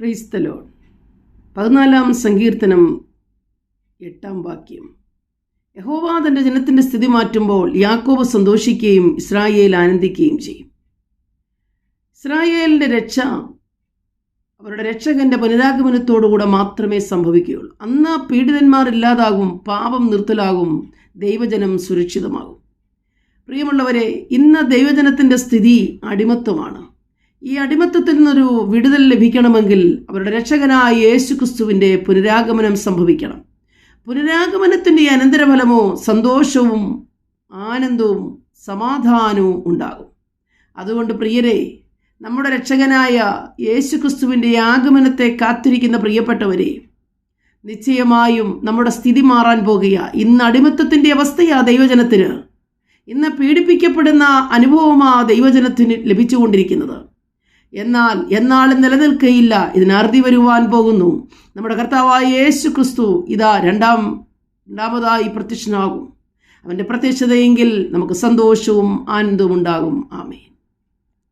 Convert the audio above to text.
ക്രൈസ്തലോൺ പതിനാലാം സങ്കീർത്തനം എട്ടാം വാക്യം. യഹോവ തന്റെ ജനത്തിന്റെ സ്ഥിതി മാറ്റുമ്പോൾ യാക്കോബ് സന്തോഷിക്കുകയും ഇസ്രായേൽ ആനന്ദിക്കുകയും ചെയ്യും. ഇസ്രായേലിന്റെ രക്ഷ അവരുടെ രക്ഷകന്റെ പുനരാഗമനത്തോടുകൂടെ മാത്രമേ സംഭവിക്കുകയുള്ളൂ. അന്ന് പീഡിതന്മാർ ഇല്ലാതാകും പാപം നിർത്തലാകും ദൈവജനം സുരക്ഷിതമാകും. പ്രിയമുള്ളവരെ ഇന്ന് ദൈവജനത്തിന്റെ സ്ഥിതി അടിമത്വമാണ് ഈ അടിമത്തത്തിൽ നിന്നൊരു വിടുതൽ ലഭിക്കണമെങ്കിൽ അവരുടെ രക്ഷകനായ യേശു ക്രിസ്തുവിന്റെ പുനരാഗമനം സംഭവിക്കണം. പുനരാഗമനത്തിന്റെ അനന്തരഫലമോ സന്തോഷവും ആനന്ദവും സമാധാനവും ഉണ്ടാകും. അതുകൊണ്ട് പ്രിയരെ നമ്മുടെ രക്ഷകനായ യേശു ക്രിസ്തുവിന്റെ ആഗമനത്തെ കാത്തിരിക്കുന്ന പ്രിയപ്പെട്ടവരെ നിശ്ചയമായും നമ്മുടെ സ്ഥിതി മാറാൻ പോകുക. ഇന്ന് അടിമത്തത്തിന്റെ അവസ്ഥയാ ദൈവജനത്തിന്. ഇന്ന് പീഡിപ്പിക്കപ്പെടുന്ന അനുഭവമാ ദൈവജനത്തിന് ലഭിച്ചുകൊണ്ടിരിക്കുന്നത്. എന്നാൽ എന്നാളും നിലനിൽക്കയില്ല. ഇതിനറുതി വരുവാൻ പോകുന്നു. നമ്മുടെ കർത്താവായ യേശു ക്രിസ്തു ഇതാ രണ്ടാം രണ്ടാമതായി പ്രത്യക്ഷനാകും. അവന്റെ പ്രത്യക്ഷതയെങ്കിൽ നമുക്ക് സന്തോഷവും ആനന്ദവും ഉണ്ടാകും ആമേൻ.